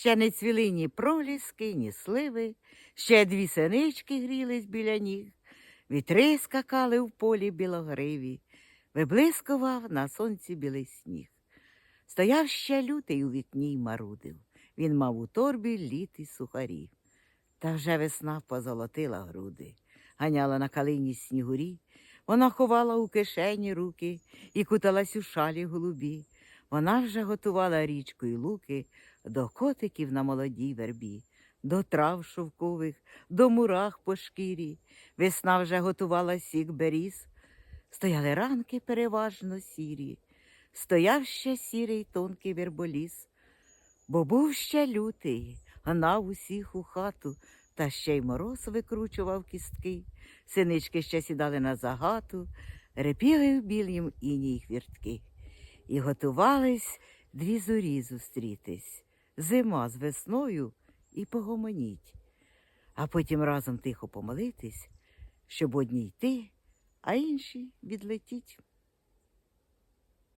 Ще не цвіли ні проліски, ні сливи, ще дві синички грілись біля ніг, вітри скакали в полі білогриві, виблискував на сонці білий сніг. Стояв ще лютий у вікні й марудив. Він мав у торбі літи сухарі. Та вже весна позолотила груди, ганяла на калині снігурі. Вона ховала у кишені руки і куталась у шалі голубі. Вона вже готувала річку й луки до котиків на молодій вербі, до трав шовкових, до мурах по шкірі. Весна вже готувала сік беріз. Стояли ранки переважно сірі, стояв ще сірий тонкий верболіс, бо був ще лютий, гнав усіх у хату, та ще й мороз викручував кістки. Синички ще сідали на загату, репіли в білім іній хвіртки. І готувались дві зорі зустрітись, зима з весною і погомоніть, а потім разом тихо помолитись, щоб одні йти, а інші відлетіть.